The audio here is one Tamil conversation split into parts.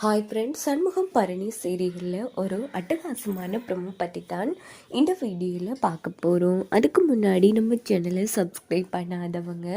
ஹாய் ஃப்ரெண்ட்ஸ் சண்முகம் பரணி சீரியலில் ஒரு அட்டகாசமான ப்ரொமோ பற்றி தான் இந்த வீடியோவில் பார்க்க போகிறோம் அதுக்கு முன்னாடி நம்ம சேனலை சப்ஸ்கிரைப் பண்ணாதவங்க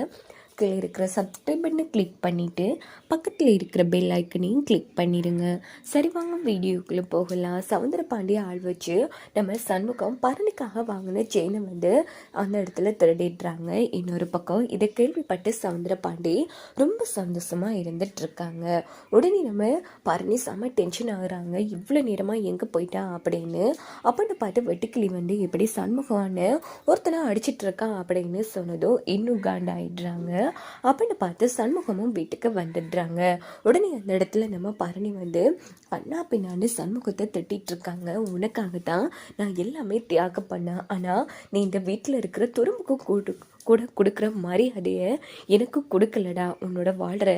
கீழே இருக்கிற சப்ஸ்கிரைப் பட்டனை கிளிக் பண்ணிவிட்டு பக்கத்தில் இருக்கிற பெல் ஐக்கனையும் கிளிக் பண்ணிடுங்க. சரி வாங்க வீடியோக்குள்ளே போகலாம். சவுந்தர பாண்டிய ஆள் வச்சு நம்ம சண்முகம் பரணிக்காக வாங்கின செயினை வந்து அந்த இடத்துல திருடிடுறாங்க. இன்னொரு பக்கம் இதை கேள்விப்பட்டு சவுந்தர பாண்டி ரொம்ப சந்தோஷமாக இருந்துட்டுருக்காங்க. உடனே நம்ம பரணி செம்ம டென்ஷன் ஆகுறாங்க. இவ்வளோ நேரமாக எங்கே போயிட்டான் அப்படின்னு. அப்படின்னு பார்த்து வெட்டுக்கிளி வந்து எப்படி சண்முகம்னு ஒருத்தனை அடிச்சிட்ருக்கான் அப்படின்னு சொன்னதும் இன்னும் காண்டாயிடுறாங்க. அப்படின்னு பார்த்து சண்முகமும் வீட்டுக்கு வந்துடுறாங்க. உடனே அந்த இடத்துல நம்ம பரணி வந்து அண்ணா பின்னான்னு சண்முகத்தை திட்டிகிட்டு இருக்காங்க உனக்காக தான் நான் எல்லாமே தியாகம் பண்ணேன். ஆனால் நீ இந்த வீட்டில் இருக்கிற துரும்புக்கும் கூடு கூட கொடுக்குற மரியாதையை எனக்கு கொடுக்கலடா. உன்னோட வாழ்கிற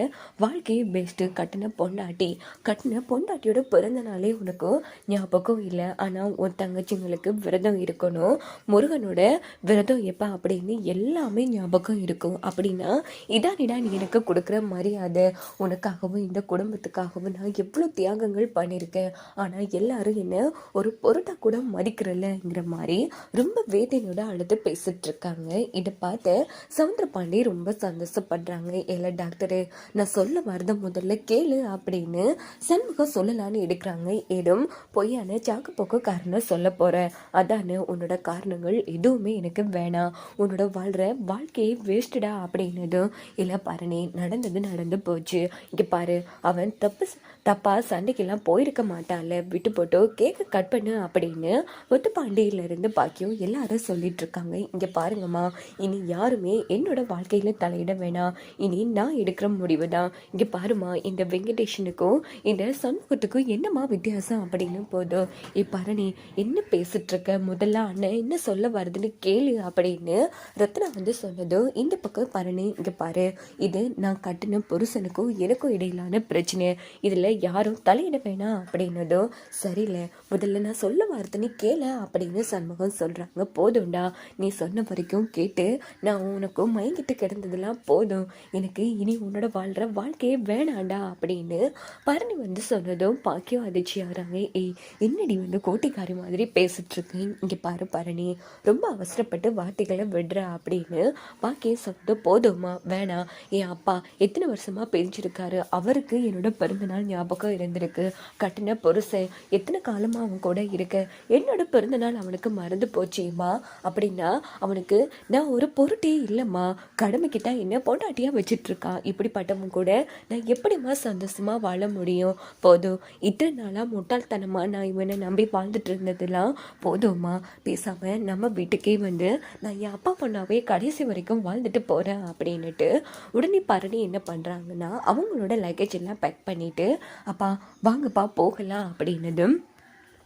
வாழ்க்கையே பெஸ்ட்டு கட்டின பொண்டாட்டி. கட்டின பொண்டாட்டியோட பிறந்த நாளே உனக்கு ஞாபகம் இல்லை. ஆனால் உன் தங்கச்சிங்களுக்கு விரதம் இருக்கணும். முருகனோட விரதம் எப்போ அப்படின்னு எல்லாமே ஞாபகம் இருக்கும். அப்படின்னா இதானிடா நீ எனக்கு கொடுக்குற மரியாதை. உனக்காகவும் இந்த குடும்பத்துக்காகவும் நான் எவ்வளோ தியாகங்கள் பண்ணியிருக்கேன் ஆனால் எல்லாரும் என்ன ஒரு பொருட்டை கூட மதிக்கிறல்லங்கிற மாதிரி ரொம்ப வேதனையோட அழுது பேசிட்டு இருக்காங்க. இதை பார்த்து பார்த்து சவுந்தரபாண்டி ரொம்ப சந்தோஷப்படுறாங்க. இல்லை டாக்டரு நான் சொல்ல வரத முதல்ல கேளு அப்படின்னு சண்முகம் சொல்லலான்னு எடுக்கிறாங்க. ஏதும் பொய்யான சாக்கு போக்கு காரணம் சொல்ல போகிறேன் அதானு உன்னோட காரணங்கள் எதுவுமே எனக்கு வேணாம். உன்னோட வாழ்கிற வாழ்க்கையை வேஸ்டடா அப்படின்னதும் இல்லை பாருனே நடந்தது நடந்து போச்சு. இங்கே பாரு அவன் தப்பு தப்பாக சண்டைக்கெல்லாம் போயிருக்க மாட்டான்ல விட்டு போட்டு கேக்க கட் பண்ணு அப்படின்னு ஒத்துப்பாண்டியிலிருந்து பாக்கியம் எல்லாரும் சொல்லிட்டு இருக்காங்க. இங்கே பாருங்கம்மா இனி யாருமே என்னோட வாழ்க்கையில் தலையிட வேணாம். இனி நான் எடுக்கிற முடிவு தான். இங்கே பாருமா இந்த வெங்கடேஷனுக்கும் இந்த சண்முகத்துக்கும் என்னம்மா வித்தியாசம் அப்படின்னு போதும் ஏ பரணி என்ன பேசிகிட்ருக்க முதல்ல அண்ணன் என்ன சொல்ல வருதுன்னு கேளு அப்படின்னு ரத்னா வந்து சொன்னதும் இந்த பக்கம் பரணி இங்கே பாரு. இது நான் கட்டின புருஷனுக்கும் எனக்கும் இடையிலான பிரச்சனை. இதில் யாரும் தலையிட வேணாம் அப்படின்னதும் சரியில்லை. முதல்ல நான் சொல்ல வார்த்தைன்னு கேள அப்படின்னு சண்முகம் சொல்கிறாங்க போதும்டா. நீ சொன்ன வரைக்கும் கேட்டு நான் உனக்கு மயங்கிட்டு கிடந்ததெல்லாம் போதும். எனக்கு இனி உன்னோட வாழ்கிற வாழ்க்கையே வேணாண்டா அப்படின்னு பரணி வந்து சொன்னதும் பாக்கியம் அதிர்ச்சி ஆகிறாங்க. ஏய் என்னடி வந்து கோட்டிக்காரி மாதிரி பேசிட்டு இங்கே பாரு பரணி ரொம்ப அவசரப்பட்டு வார்த்தைகளை விடுற அப்படின்னு பாக்கியம் சொன்னது போதுமா வேணாம் என் அப்பா எத்தனை வருஷமாக பிரிஞ்சிருக்காரு அவருக்கு என்னோட பிறந்தநாள் ஞாபகம் இருந்திருக்கு. கட்டின புருஷன் எத்தனை காலமாக அவன் கூட இருக்க? என்னோட பிறந்தநாள் அவனுக்கு மறந்து போச்சேம்மா அப்படின்னா அவனுக்கு நான் ஒரு பொருட்டே இல்லைம்மா. கடமைக்கிட்ட என்ன பொண்டாட்டியாக வச்சிட்டு இப்படிப்பட்டவங்க கூட நான் எப்படிம்மா சந்தோஷமாக வாழ முடியும்? போதும் இத்தனை நாளாக முட்டாள்தனமாக நான் இவனை நம்பி வாழ்ந்துட்டு இருந்ததுலாம் போதும்மா. பேசாமல் நம்ம வீட்டுக்கே வந்து நான் என் அப்பா பொண்ணாவே கடைசி வரைக்கும் வாழ்ந்துட்டு போகிறேன் அப்படின்னுட்டு உடனே பரணி என்ன பண்ணுறாங்கன்னா அவங்களோட லக்கேஜ் எல்லாம் பேக் பண்ணிவிட்டு அப்பா வாங்கப்பா போகலாம் அப்படின்னதும்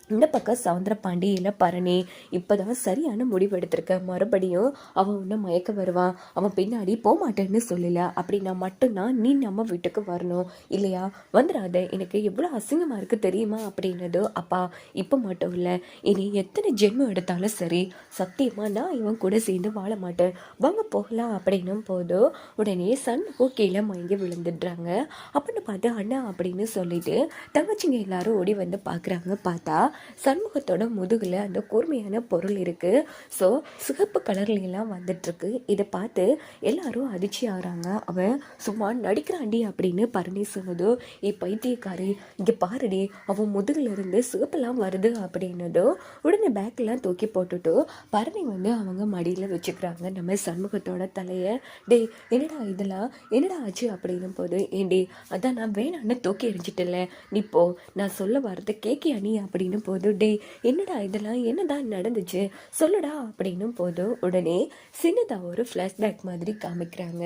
இந்த பக்கம் சவுந்தர பாண்டி இல்லை பரணி இப்போதான் சரியான முடிவு எடுத்திருக்க. மறுபடியும் அவன் ஒன்று மயக்க வருவான் அவன் பின்னாடி போக மாட்டேன்னு சொல்லல. அப்படின்னா மட்டும்தான் நீ நம்ம வீட்டுக்கு வரணும். இல்லையா? வந்துடாத. எனக்கு எவ்வளோ அசிங்கமாக இருக்குது தெரியுமா? அப்படின்னது அப்பா இப்போ மட்டும் இல்லை. இனி எத்தனை ஜென்மம் எடுத்தாலும் சரி சத்தியமாக நான் இவன் கூட சேர்ந்து வாழ மாட்டேன். வாங்க போகலாம் அப்படின்னும் போதும் உடனே சன் கீழே மயங்கி விழுந்துடுறாங்க. அப்படின்னு பார்த்து அண்ணா அப்படின்னு சொல்லிட்டு தங்கச்சிங்க எல்லாரும் ஓடி வந்து பார்க்குறாங்க பார்த்தா சண்முகத்தோட முதுகில் அந்த கூர்மையான பொருள் இருக்குது ஸோ சிகப்பு கலர்லாம் வந்துட்டுருக்கு. இதை பார்த்து எல்லாரும் அதிர்ச்சி ஆகிறாங்க. அவன் சும்மா நடிக்கிறாண்டி அப்படின்னு பரணி சொன்னதோ ஏ பைத்தியக்காரி இங்கே பாருடி அவன் முதுகில் இருந்து சிகப்பெல்லாம் வருது அப்படின்னதோ உடனே பேக்கெல்லாம் தூக்கி போட்டுட்டு பரணி வந்து அவங்க மடியில் வச்சுக்கிறாங்க. நம்ம சண்முகத்தோட தலையை டேய் என்னடா இதெல்லாம்? என்னடா ஆச்சு? அப்படின்னும் போது ஏண்டி அதான் நான் வேணான்னு தூக்கி எரிஞ்சிட்டல நீ போ நான் சொல்ல வரது கேக்கியா நீ? அப்படின்னு போது டேய் என்னடா இதெல்லாம்? என்னதான் நடந்துச்சு? சொல்லுடா. அப்படின்னும் போதும் உடனே சின்னதாக ஒரு ஃப்ளாஷ்பேக் மாதிரி காமிக்கிறாங்க.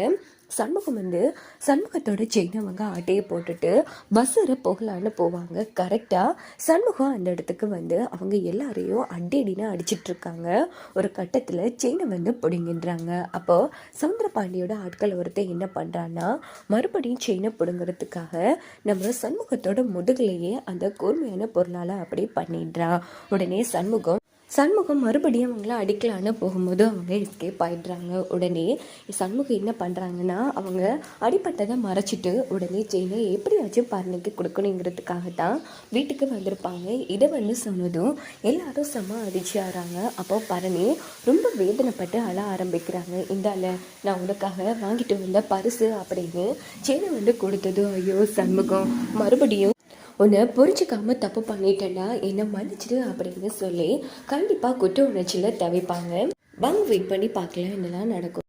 சண்முகம் வந்து சண்முகத்தோட செயினை அவங்க ஆட்டையை போட்டுட்டு பஸ்ஸில் போகலான்னு போவாங்க. கரெக்டாக சண்முகம் அந்த இடத்துக்கு வந்து அவங்க எல்லாரையும் அடினா அடிச்சிட்டு இருக்காங்க. ஒரு கட்டத்தில் செயினை வந்து பிடுங்கின்றாங்க அப்போது சமுத்திரபாண்டியோட ஆட்கள் ஒருத்தர் என்ன பண்ணுறான்னா மறுபடியும் செயினை பிடுங்கிறதுக்காக நம்ம சண்முகத்தோட முதுகுலையே அந்த கூர்மையான பொருளால் அப்படியே பண்ணிடுறான். உடனே சண்முகம் சண்முகம் மறுபடியும் அவங்கள அடிக்கலான்னு போகும்போது அவங்க எஸ்கேப் ஆயிடுறாங்க. உடனே சண்முகம் என்ன பண்ணுறாங்கன்னா அவங்க அடிப்பட்டதை மறைச்சிட்டு உடனே செயினை எப்படியாச்சும் பரணிக்கு கொடுக்கணுங்கிறதுக்காக தான் வீட்டுக்கு வந்திருப்பாங்க. இதை வந்து சொன்னதும் எல்லாரும் செம அதிர்ச்சி ஆகிறாங்க அப்போ பரணி ரொம்ப வேதனைப்பட்டு அழ ஆரம்பிக்கிறாங்க. இந்தால நான் உனக்காக வாங்கிட்டு வந்த பரிசு அப்படின்னு செயினை வந்து கொடுத்ததும் ஐயோ சண்முகம் மறுபடியும் உன்னை புரிஞ்சுக்காம தப்பு பண்ணிட்டேன்னா என்னை மன்னிச்சிடு அப்படின்னு சொல்லி கண்டிப்பாக குற்ற உணர்ச்சியில் தவிப்பாங்க. வாங்க வெயிட் பண்ணி பார்க்கலாம் என்னெல்லாம் நடக்கும்.